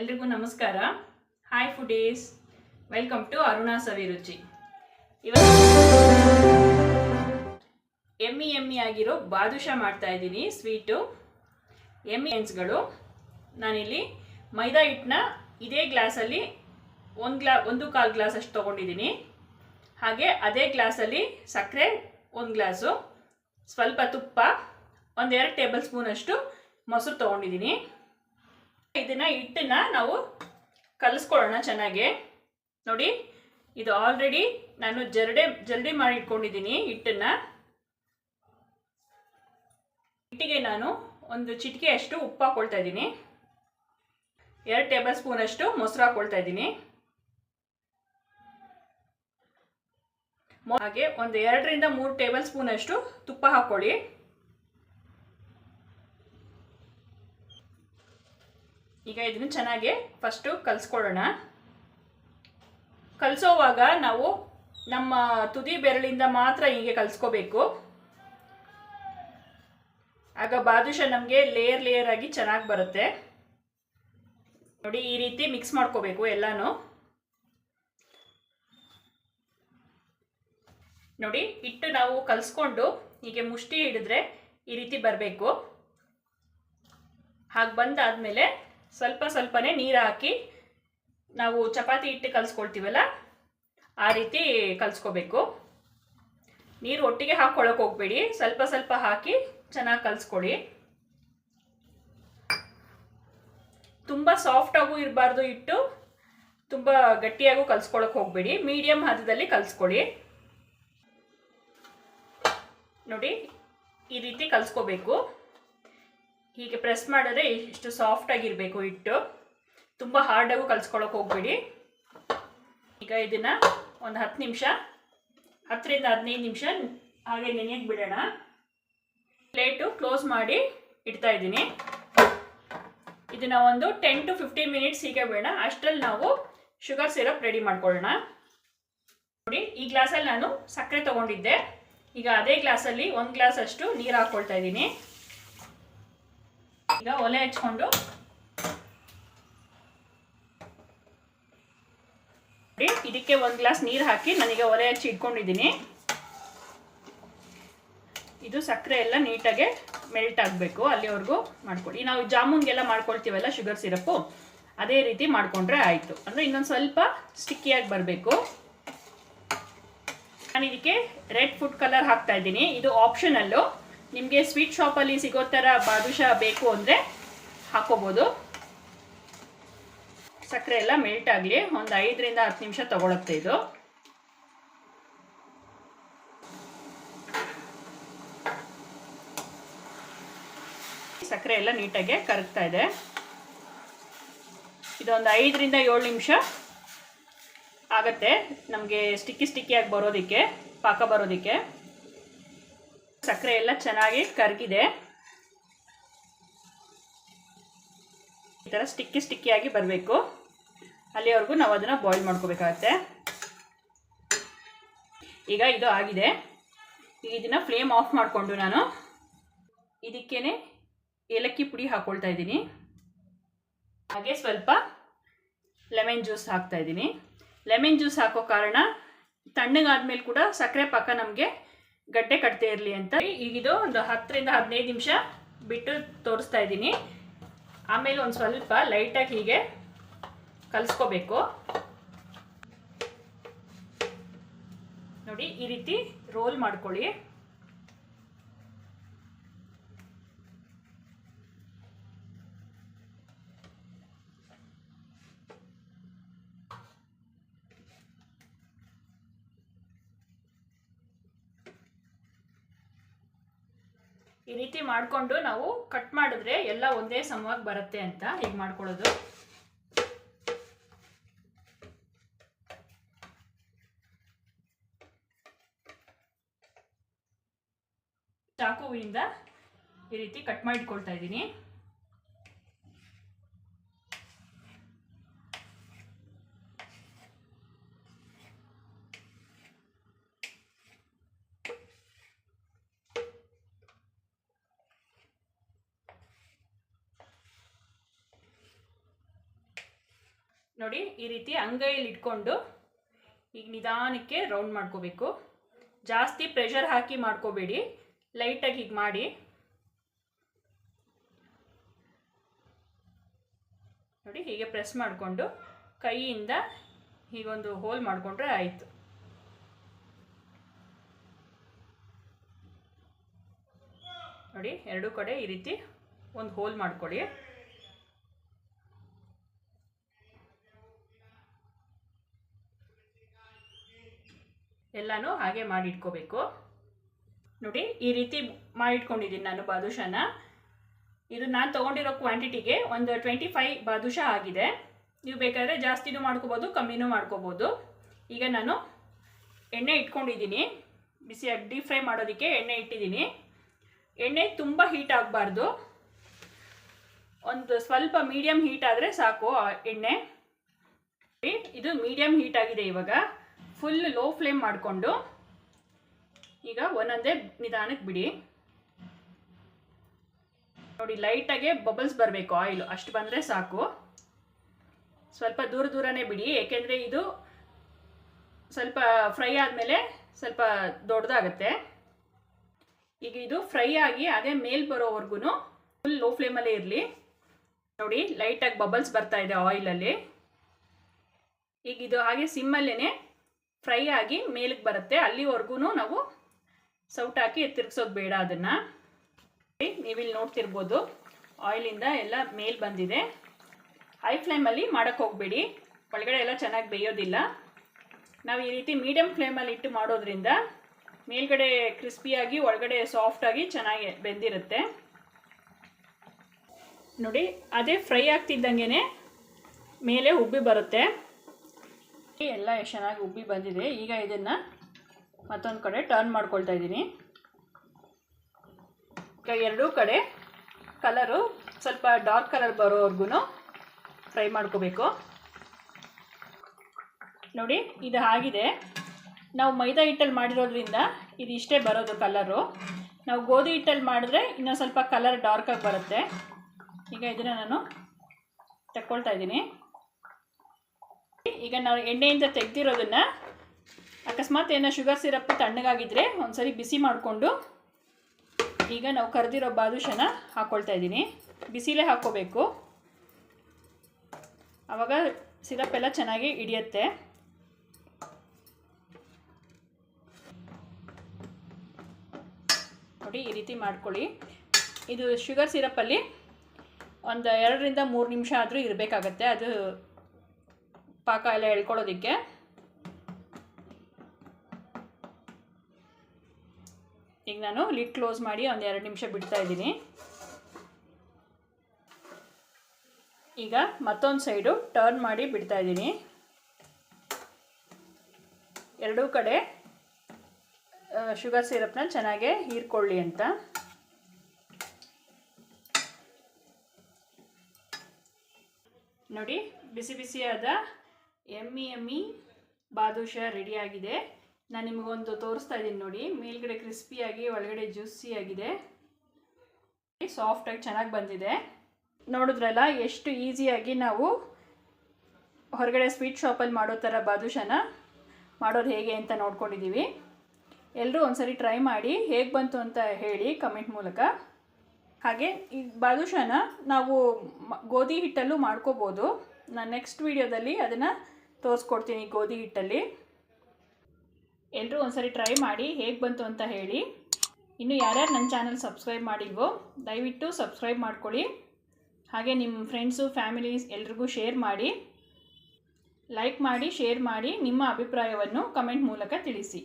ಎಲ್ರಿಗೂ ನಮಸ್ಕಾರ. Hi foodies welcome to Aruna Saviruchi. ಇವತ್ತು ಎಮ್ಮಿ ಎಮ್ಮಿ ಆಗಿರೋ ಬಾದುಷಾ ಮಾಡ್ತಾ ಇದ್ದೀನಿ ಸ್ವೀಟು ಎಮ್ಮಿ ಎನ್ಸ್ಗಳು ನಾನಿಲ್ಲಿ ಮೈದಾ ಹಿಟ್ಟನ್ನ ಇದೇ ಗ್ಲಾಸಲ್ಲಿ ಒಂದು ಗ್ಲಾ, ಒಂದು ಕಾಲು ಗ್ಲಾಸ್ ಅಷ್ಟು ತೊಗೊಂಡಿದ್ದೀನಿ. ಹಾಗೆ ಅದೇ ಗ್ಲಾಸಲ್ಲಿ ಸಕ್ಕರೆ ಒಂದು ಗ್ಲಾಸು. ಸ್ವಲ್ಪ ತುಪ್ಪ, ಒಂದೆರಡು ಟೇಬಲ್ ಸ್ಪೂನಷ್ಟು ಮೊಸರು ತೊಗೊಂಡಿದ್ದೀನಿ. ಇದನ್ನ ಹಿಟ್ಟನ್ನ ನಾವು ಕಲಿಸ್ಕೊಳ್ಳೋಣ ಚೆನ್ನಾಗಿ. ನೋಡಿ, ಇದು ಆಲ್ರೆಡಿ ನಾನು ಜರಡೆ ಜಲ್ದಿ ಮಾಡಿ ಇಟ್ಕೊಂಡಿದ್ದೀನಿ ಹಿಟ್ಟನ್ನ. ಹಿಟ್ಟಿಗೆ ನಾನು ಒಂದು ಚಿಟಿಕೆ ಅಷ್ಟು ಉಪ್ಪು ಹಾಕೊಳ್ತಾ ಇದ್ದೀನಿ. ಎರಡು ಟೇಬಲ್ ಸ್ಪೂನ್ ಅಷ್ಟು ಮೊಸರು ಹಾಕೊಳ್ತಾ ಇದ್ದೀನಿ. ಹಾಗೆ ಒಂದು ಎರಡರಿಂದ ಮೂರು ಟೇಬಲ್ ಸ್ಪೂನ್ ಅಷ್ಟು ತುಪ್ಪ ಹಾಕೊಳ್ಳಿ ಈಗ ಇದನ್ನು ಚೆನ್ನಾಗಿ ಫಸ್ಟು ಕಲಿಸ್ಕೊಳ್ಳೋಣ ಕಲಿಸೋವಾಗ ನಾವು ನಮ್ಮ ತುದಿ ಬೆರಳಿಂದ ಮಾತ್ರ ಹೀಗೆ ಕಲಿಸ್ಕೋಬೇಕು. ಆಗ ಬಾದುಷ ನಮಗೆ ಲೇಯರ್ ಲೇಯರ್ ಆಗಿ ಚೆನ್ನಾಗಿ ಬರುತ್ತೆ. ನೋಡಿ ಈ ರೀತಿ ಮಿಕ್ಸ್ ಮಾಡ್ಕೋಬೇಕು ಎಲ್ಲಾನು. ನೋಡಿ ಹಿಟ್ಟು ನಾವು ಕಲಿಸ್ಕೊಂಡು ಹೀಗೆ ಮುಷ್ಟಿ ಹಿಡಿದ್ರೆ ಈ ರೀತಿ ಬರಬೇಕು. ಹಾಗೆ ಬಂದಾದಮೇಲೆ ಸ್ವಲ್ಪ ಸ್ವಲ್ಪನೇ ನೀರು ಹಾಕಿ ನಾವು ಚಪಾತಿ ಹಿಟ್ಟು ಕಲಿಸ್ಕೊಳ್ತೀವಲ್ಲ, ಆ ರೀತಿ ಕಲಿಸ್ಕೋಬೇಕು. ನೀರು ಒಟ್ಟಿಗೆ ಹಾಕ್ಕೊಳಕ್ಕೆ ಹೋಗ್ಬೇಡಿ, ಸ್ವಲ್ಪ ಸ್ವಲ್ಪ ಹಾಕಿ ಚೆನ್ನಾಗಿ ಕಲಿಸ್ಕೊಳ್ಳಿ. ತುಂಬ ಸಾಫ್ಟಾಗೂ ಇರಬಾರ್ದು ಹಿಟ್ಟು, ತುಂಬ ಗಟ್ಟಿಯಾಗೂ ಕಲಿಸ್ಕೊಳಕ್ಕೆ ಹೋಗಬೇಡಿ ಮೀಡಿಯಮ್ ಹದದಲ್ಲಿ ಕಲಿಸ್ಕೊಳ್ಳಿ. ನೋಡಿ, ಈ ರೀತಿ ಕಲಿಸ್ಕೋಬೇಕು. ಹೀಗೆ ಪ್ರೆಸ್ ಮಾಡಿದ್ರೆ ಇಷ್ಟು ಸಾಫ್ಟಾಗಿರಬೇಕು ಹಿಟ್ಟು. ತುಂಬ ಹಾರ್ಡಾಗೂ ಕಲಿಸ್ಕೊಳಕ್ಕೆ ಹೋಗಬೇಡಿ. ಈಗ ಇದನ್ನು ಒಂದು ಹತ್ತು ನಿಮಿಷ, ಹತ್ತರಿಂದ ಹದಿನೈದು ನಿಮಿಷ ಹಾಗೆ ನೆನೆಯಕ್ಕೆ ಬಿಡೋಣ. ಪ್ಲೇಟು ಕ್ಲೋಸ್ ಮಾಡಿ ಇಡ್ತಾ ಇದ್ದೀನಿ. ಇದನ್ನು ಒಂದು ಟೆನ್ ಟು ಫಿಫ್ಟೀನ್ ಮಿನಿಟ್ಸ್ ಹೀಗೆ ಬಿಡೋಣ. ಅಷ್ಟರಲ್ಲಿ ನಾವು ಶುಗರ್ ಸಿರಪ್ ರೆಡಿ ಮಾಡ್ಕೊಳ್ಳೋಣ. ನೋಡಿ, ಈ ಗ್ಲಾಸಲ್ಲಿ ನಾನು ಸಕ್ಕರೆ ತೊಗೊಂಡಿದ್ದೆ. ಈಗ ಅದೇ ಗ್ಲಾಸಲ್ಲಿ ಒಂದು ಗ್ಲಾಸ್ ಅಷ್ಟು ನೀರು ಹಾಕ್ಕೊಳ್ತಾ ಇದ್ದೀನಿ. ಈಗ ಒಲೆ ಹಚ್ಕೊಂಡು ಇದಕ್ಕೆ ಒಂದು ಗ್ಲಾಸ್ ನೀರು ಹಾಕಿ ನನಗೆ ಒಲೆ ಹಚ್ಚಿ ಇಟ್ಕೊಂಡಿದ್ದೀನಿ. ಇದು ಸಕ್ಕರೆ ಎಲ್ಲ ನೀಟಾಗೆ ಮೆಲ್ಟ್ ಆಗಬೇಕು, ಅಲ್ಲಿವರೆಗೂ ಮಾಡ್ಕೊಳ್ಳಿ. ನಾವು ಜಾಮೂನ್ಗೆಲ್ಲ ಮಾಡ್ಕೊಳ್ತೀವಲ್ಲ ಶುಗರ್ ಸಿರಪ್ಪು ಅದೇ ರೀತಿ ಮಾಡಿಕೊಂಡ್ರೆ ಆಯಿತು. ಅಂದರೆ ಇನ್ನೊಂದು ಸ್ವಲ್ಪ ಸ್ಟಿಕ್ಕಿಯಾಗಿ ಬರಬೇಕು. ನಾನು ಇದಕ್ಕೆ ರೆಡ್ ಫುಡ್ ಕಲರ್ ಹಾಕ್ತಾ ಇದ್ದೀನಿ. ಇದು ಆಪ್ಷನಲ್ಲು ನಿಮಗೆ ಸ್ವೀಟ್ ಶಾಪಲ್ಲಿ ಸಿಗೋ ಥರ ಬಾದುಷಾ ಬೇಕು ಅಂದರೆ ಹಾಕೋಬೋದು. ಸಕ್ಕರೆ ಎಲ್ಲ ಮೆಲ್ಟ್ ಆಗಲಿ ಒಂದು ಐದರಿಂದ ಹತ್ತು ನಿಮಿಷ ತಗೊಳುತ್ತೆ ಇದು. ಸಕ್ಕರೆ ಎಲ್ಲ ನೀಟಾಗಿ ಕರಗ್ತಾ ಇದೆ. ಇದೊಂದು ಐದರಿಂದ ಏಳು ನಿಮಿಷ ಆಗತ್ತೆ. ನಮಗೆ ಸ್ಟಿಕ್ಕಿ ಸ್ಟಿಕ್ಕಿಯಾಗಿ ಬರೋದಕ್ಕೆ, ಪಾಕ ಬರೋದಕ್ಕೆ. ಸಕ್ಕರೆ ಎಲ್ಲ ಚೆನ್ನಾಗಿ ಕರಗಿದೆ. ಈ ಥರ ಸ್ಟಿಕ್ಕಿ ಸ್ಟಿಕ್ಕಿಯಾಗಿ ಬರಬೇಕು. ಅಲ್ಲಿವರೆಗೂ ನಾವು ಅದನ್ನು ಬಾಯ್ಲ್ ಮಾಡ್ಕೋಬೇಕಾಗತ್ತೆ. ಈಗ ಇದು ಆಗಿದೆ. ಈಗ ಇದನ್ನು ಫ್ಲೇಮ್ ಆಫ್ ಮಾಡಿಕೊಂಡು ನಾನು ಇದಕ್ಕೇನೆ ಏಲಕ್ಕಿ ಪುಡಿ ಹಾಕ್ಕೊಳ್ತಾ ಇದ್ದೀನಿ. ಹಾಗೆ ಸ್ವಲ್ಪ ಲೆಮನ್ ಜ್ಯೂಸ್ ಹಾಕ್ತಾ ಇದ್ದೀನಿ. ಲೆಮನ್ ಜ್ಯೂಸ್ ಹಾಕೋ ಕಾರಣ ತಣ್ಣಗಾದ್ಮೇಲೆ ಕೂಡ ಸಕ್ಕರೆ ಪಾಕ ನಮಗೆ ಗಡ್ಡೆ ಕಟ್ತಾ ಇರಲಿ ಅಂತ. ಈಗಿದು ಒಂದು ಹತ್ತರಿಂದ ಹದಿನೈದು ನಿಮಿಷ ಬಿಟ್ಟು ತೋರಿಸ್ತಾ ಇದ್ದೀನಿ. ಆಮೇಲೆ ಒಂದು ಸ್ವಲ್ಪ ಲೈಟಾಗಿ ಹೀಗೆ ಕಲಿಸ್ಕೋಬೇಕು. ನೋಡಿ, ಈ ರೀತಿ ರೋಲ್ ಮಾಡ್ಕೊಳ್ಳಿ. ಈ ರೀತಿ ಮಾಡಿಕೊಂಡು ನಾವು ಕಟ್ ಮಾಡಿದ್ರೆ ಎಲ್ಲ ಒಂದೇ ಸಮವಾಗಿ ಬರುತ್ತೆ ಅಂತ ಹೀಗೆ ಮಾಡ್ಕೊಳ್ಳೋದು. ಚಾಕುವಿಂದ ಈ ರೀತಿ ಕಟ್ ಮಾಡಿಕೊಳ್ತಾ ಇದ್ದೀನಿ. ನೋಡಿ, ಈ ರೀತಿ ಅಂಗೈಯಲ್ಲಿ ಇಟ್ಕೊಂಡು ಈಗ ನಿಧಾನಕ್ಕೆ ರೌಂಡ್ ಮಾಡ್ಕೋಬೇಕು. ಜಾಸ್ತಿ ಪ್ರೆಷರ್ ಹಾಕಿ ಮಾಡ್ಕೋಬೇಡಿ. ಲೈಟಾಗಿ ಹೀಗೆ ಮಾಡಿ. ನೋಡಿ, ಹೀಗೆ ಪ್ರೆಸ್ ಮಾಡಿಕೊಂಡು ಕೈಯಿಂದ ಹೀಗೊಂದು ಹೋಲ್ ಮಾಡಿಕೊಂಡ್ರೆ ಆಯಿತು. ನೋಡಿ, ಎರಡೂ ಕಡೆ ಈ ರೀತಿ ಒಂದು ಹೋಲ್ ಮಾಡ್ಕೊಳ್ಳಿ. ಎಲ್ಲನೂ ಹಾಗೆ ಮಾಡಿ ಇಟ್ಕೋಬೇಕು ನೋಡಿ, ಈ ರೀತಿ ಮಾಡಿಟ್ಕೊಂಡಿದ್ದೀನಿ ನಾನು ಬಾದುಷಾನ. ಇದು ನಾನು ತೊಗೊಂಡಿರೋ ಕ್ವಾಂಟಿಟಿಗೆ ಒಂದು ಟ್ವೆಂಟಿ ಫೈವ್ ಬಾದುಷಾ ಆಗಿದೆ. ನೀವು ಬೇಕಾದರೆ ಜಾಸ್ತಿನೂ ಮಾಡ್ಕೋಬೋದು, ಕಮ್ಮಿನೂ ಮಾಡ್ಕೋಬೋದು. ಈಗ ನಾನು ಎಣ್ಣೆ ಇಟ್ಕೊಂಡಿದ್ದೀನಿ. ಬಿಸಿ ಡೀಪ್ ಫ್ರೈ ಮಾಡೋದಕ್ಕೆ ಎಣ್ಣೆ ಇಟ್ಟಿದ್ದೀನಿ. ಎಣ್ಣೆ ತುಂಬ ಹೀಟ್ ಆಗಬಾರ್ದು. ಒಂದು ಸ್ವಲ್ಪ ಮೀಡಿಯಮ್ ಹೀಟ್ ಆದರೆ ಸಾಕು ಎಣ್ಣೆ. ಇದು ಮೀಡಿಯಮ್ ಹೀಟ್ ಆಗಿದೆ ಇವಾಗ. ಫುಲ್ ಲೋ ಫ್ಲೇಮ್ ಮಾಡಿಕೊಂಡು ಈಗ ಒಂದೊಂದೇ ನಿಧಾನಕ್ಕೆ ಬಿಡಿ. ನೋಡಿ ಲೈಟಾಗೆ ಬಬಲ್ಸ್ ಬರಬೇಕು ಆಯಿಲ್ ಅಷ್ಟು ಬಂದರೆ ಸಾಕು. ಸ್ವಲ್ಪ ದೂರ ದೂರನೇ ಬಿಡಿ, ಏಕೆಂದರೆ ಇದು ಸ್ವಲ್ಪ ಫ್ರೈ ಆದಮೇಲೆ ಸ್ವಲ್ಪ ದೊಡ್ಡದಾಗುತ್ತೆ. ಈಗ ಇದು ಫ್ರೈ ಆಗಿ ಅದೇ ಮೇಲ್ ಬರೋವರೆಗೂ ಫುಲ್ ಲೋ ಫ್ಲೇಮಲ್ಲೇ ಇರಲಿ. ನೋಡಿ ಲೈಟಾಗಿ ಬಬಲ್ಸ್ ಬರ್ತಾ ಇದೆ ಆಯಿಲಲ್ಲಿ ಈಗ ಇದು ಹಾಗೆ ಸಿಮ್ಮಲ್ಲೇ ಫ್ರೈ ಆಗಿ ಮೇಲಕ್ಕೆ ಬರುತ್ತೆ. ಅಲ್ಲಿವರೆಗೂ ನಾವು ಸೌಟ್ ಹಾಕಿ ತಿರುಗಿಸೋದು ಬೇಡ ಅದನ್ನು. ನೀವಿಲ್ಲಿ ನೋಡ್ತಿರ್ಬೋದು, ಆಯಿಲಿಂದ ಎಲ್ಲ ಮೇಲ್ ಬಂದಿದೆ. ಹೈ ಫ್ಲೇಮಲ್ಲಿ ಮಾಡೋಕ್ಕೆ ಹೋಗಬೇಡಿ. ಒಳಗಡೆ ಎಲ್ಲ ಚೆನ್ನಾಗಿ ಬೇಯೋದಿಲ್ಲ. ನಾವು ಈ ರೀತಿ ಮೀಡಿಯಮ್ ಫ್ಲೇಮಲ್ಲಿ ಇಟ್ಟು ಮಾಡೋದ್ರಿಂದ ಮೇಲ್ಗಡೆ ಕ್ರಿಸ್ಪಿಯಾಗಿ ಒಳಗಡೆ ಸಾಫ್ಟಾಗಿ ಚೆನ್ನಾಗಿ ಬೆಂದಿರುತ್ತೆ. ನೋಡಿ, ಅದೇ ಫ್ರೈ ಆಗ್ತಿದ್ದಂಗೆ ಮೇಲೆ ಉಬ್ಬಿ ಬರುತ್ತೆ. ಎಲ್ಲ ಎಷ್ಟು ಚೆನ್ನಾಗಿ ಉಬ್ಬಿ ಬಂದಿದೆ. ಈಗ ಇದನ್ನು ಮತ್ತೊಂದು ಕಡೆ ಟರ್ನ್ ಮಾಡ್ಕೊಳ್ತಾ ಇದ್ದೀನಿ. ಈಗ ಎರಡೂ ಕಡೆ ಕಲರು ಸ್ವಲ್ಪ ಡಾರ್ಕ್ ಕಲರ್ ಬರೋವರೆಗೂ ಫ್ರೈ ಮಾಡ್ಕೋಬೇಕು. ನೋಡಿ, ಇದು ಆಗಿದೆ. ನಾವು ಮೈದಾ ಹಿಟ್ಟಲ್ಲಿ ಮಾಡಿರೋದ್ರಿಂದ ಇದು ಇಷ್ಟೇ ಬರೋದು ಕಲರು ನಾವು ಗೋಧಿ ಹಿಟ್ಟಲ್ಲಿ ಮಾಡಿದ್ರೆ ಇನ್ನೂ ಸ್ವಲ್ಪ ಕಲರ್ ಡಾರ್ಕಾಗಿ ಬರುತ್ತೆ. ಈಗ ಇದನ್ನು ನಾನು ತಕ್ಕೊಳ್ತಾ ಇದ್ದೀನಿ. ಈಗ ನಾವು ಎಣ್ಣೆಯಿಂದ ತೆಗೆದಿರೋದನ್ನು ಅಕಸ್ಮಾತ್ ಏನೋ ಶುಗರ್ ಸಿರಪ್ ತಣ್ಣಗಾಗಿದ್ದರೆ ಒಂದ್ಸರಿ ಬಿಸಿ ಮಾಡಿಕೊಂಡು ಈಗ ನಾವು ಕರೆದಿರೋ ಬಾದುಷನ ಹಾಕ್ಕೊಳ್ತಾ ಇದ್ದೀನಿ. ಬಿಸಿಲೇ ಹಾಕ್ಕೋಬೇಕು. ಆವಾಗ ಸಿರಪ್ ಎಲ್ಲ ಚೆನ್ನಾಗಿ ಹಿಡಿಯತ್ತೆ. ನೋಡಿ, ಈ ರೀತಿ ಮಾಡ್ಕೊಳ್ಳಿ. ಇದು ಶುಗರ್ ಸಿರಪ್ಪಲ್ಲಿ ಒಂದು ಎರಡರಿಂದ ಮೂರು ನಿಮಿಷ ಆದರೂ ಇರಬೇಕಾಗತ್ತೆ. ಅದು ಪಾಕ ಎಲ್ಲ ಹೇಳ್ಕೊಳ್ಳೋದಕ್ಕೆ ಈಗ ನಾನು ಲಿಡ್ ಕ್ಲೋಸ್ ಮಾಡಿ ಒಂದು ಎರಡು ನಿಮಿಷ ಬಿಡ್ತಾ ಇದ್ದೀನಿ. ಈಗ ಮತ್ತೊಂದು ಸೈಡು ಟರ್ನ್ ಮಾಡಿ ಬಿಡ್ತಾ ಇದ್ದೀನಿ. ಎರಡೂ ಕಡೆ ಶುಗರ್ ಸಿರಪ್ನ ಚೆನ್ನಾಗೆ ಹೀರ್ಕೊಳ್ಳಿ ಅಂತ. ನೋಡಿ, ಬಿಸಿ ಬಿಸಿಯಾದ ಎಮ್ಮಿ ಎಮ್ಮಿ ರೆಡಿ ರೆಡಿಯಾಗಿದೆ ನಾನು ನಿಮಗೊಂದು ತೋರಿಸ್ತಾ ಇದ್ದೀನಿ ನೋಡಿ. ಮೇಲ್ಗಡೆ ಕ್ರಿಸ್ಪಿಯಾಗಿ ಒಳಗಡೆ ಜ್ಯೂಸಿಯಾಗಿದೆ ಸಾಫ್ಟಾಗಿ ಚೆನ್ನಾಗಿ ಬಂದಿದೆ. ನೋಡಿದ್ರಲ್ಲ, ಎಷ್ಟು ಈಸಿಯಾಗಿ ನಾವು ಹೊರಗಡೆ ಸ್ವೀಟ್ ಶಾಪಲ್ಲಿ ಮಾಡೋ ಥರ ಬಾದುಷನ ಮಾಡೋದು ಹೇಗೆ ಅಂತ ನೋಡ್ಕೊಂಡಿದ್ದೀವಿ ಎಲ್ಲರೂ ಒಂದ್ಸರಿ ಟ್ರೈ ಮಾಡಿ, ಹೇಗೆ ಬಂತು ಅಂತ ಹೇಳಿ ಕಮೆಂಟ್ ಮೂಲಕ. ಹಾಗೆ, ಈ ಬಾದುಷನ ನಾವು ಗೋಧಿ ಹಿಟ್ಟಲ್ಲೂ ಮಾಡ್ಕೋಬೋದು. ನಾನು ನೆಕ್ಸ್ಟ್ ವೀಡಿಯೋದಲ್ಲಿ ಅದನ್ನು ತೋರಿಸ್ಕೊಡ್ತೀನಿ ಗೋಧಿ ಹಿಟ್ಟಲ್ಲಿ. ಎಲ್ಲರೂ ಒಂದ್ಸರಿ ಟ್ರೈ ಮಾಡಿ ಹೇಗೆ ಬಂತು ಅಂತ ಹೇಳಿ. ಇನ್ನು ಯಾರ್ಯಾರು ನನ್ನ ಚಾನಲ್ ಸಬ್ಸ್ಕ್ರೈಬ್ ಮಾಡಿಲ್ವೋ, ದಯವಿಟ್ಟು ಸಬ್ಸ್ಕ್ರೈಬ್ ಮಾಡ್ಕೊಳ್ಳಿ. ಹಾಗೆ ನಿಮ್ಮ ಫ್ರೆಂಡ್ಸು ಫ್ಯಾಮಿಲೀಸ್ ಎಲ್ರಿಗೂ ಶೇರ್ ಮಾಡಿ. ಲೈಕ್ ಮಾಡಿ ಶೇರ್ ಮಾಡಿ ನಿಮ್ಮ ಅಭಿಪ್ರಾಯವನ್ನು ಕಮೆಂಟ್ ಮೂಲಕ ತಿಳಿಸಿ.